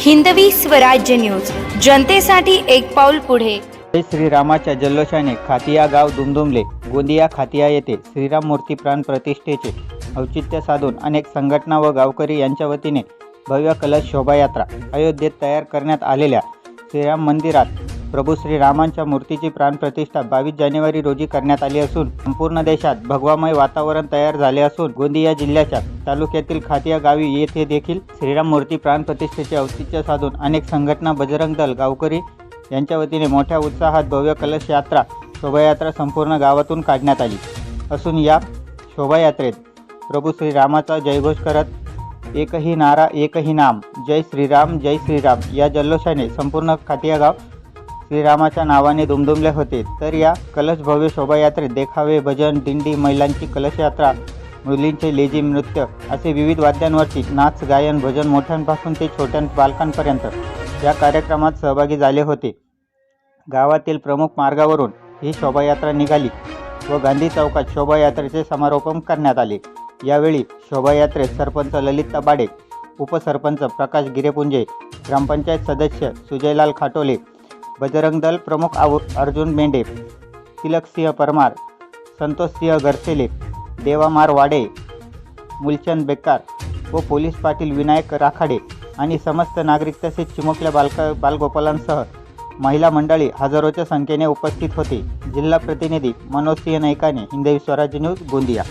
Hindavi Swarajya news. जनतेसाठी एक पाऊल पुढे. श्रीरामाच्या जल्लोषाने खातिया गाव दुमदुमले गोंदिया खातिया येथे श्रीराम मूर्ती प्राण प्रतिष्ठेचे औचित्य साधून अनेक संघटना व गावकरी यांच्या वतीने भव्य कलश शोभायात्रा अयोध्येत तयार करण्यात आलेल्या श्रीराम मंदिरात प्रभू श्रीरामांच्या मूर्तीची प्राणप्रतिष्ठा बावीस जानेवारी रोजी करण्यात आली असून संपूर्ण देशात भगवामय वातावरण तयार झाले असून गोंदिया जिल्ह्याच्या तालुक्यातील खातिया गावी येथे देखील श्रीराम मूर्ती प्राणप्रतिष्ठेचे औचित्य साधून अनेक संघटना बजरंग दल गावकरी यांच्या वतीने मोठ्या उत्साहात भव्य कलश यात्रा शोभायात्रा संपूर्ण गावातून काढण्यात आली. असून या शोभायात्रेत प्रभू श्रीरामाचा जयघोष करत एकही नारा एकही नाम जय श्रीराम जय श्रीराम या जल्लोषाने संपूर्ण खातिया गाव श्रीरामाच्या नावाने दुमदुमले होते. तर या कलश भव्य शोभायात्रेत देखावे भजन दिंडी महिलांची कलशयात्रा मुलींचे लेझिम नृत्य असे विविध वाद्यांवरची नाच गायन भजन मोठ्यांपासून ते छोट्या बालकांपर्यंत या कार्यक्रमात सहभागी झाले होते. गावातील प्रमुख मार्गावरून ही शोभायात्रा निघाली व गांधी चौकात शोभायात्रेचे समारोपण करण्यात आले. यावेळी शोभायात्रेत सरपंच ललित तबाडे उपसरपंच प्रकाश गिरेपुंजे ग्रामपंचायत सदस्य सुजयलाल खाटोले बजरंग दल प्रमुख आव अर्जुन मेंढे तिलकसिंह परमार संतोषसिंह गरसेले देवामार वाडे मुलचंद बेकार व पोलीस पाटील विनायक राखाडे आणि समस्त नागरिक तसेच चिमुकल्या बालका बालगोपालांसह महिला मंडळी हजारोच्या संख्येने उपस्थित होते. जिल्हा प्रतिनिधी मनोज सिंह नाईकाने हिंदवी स्वराज्य न्यूज गोंदिया.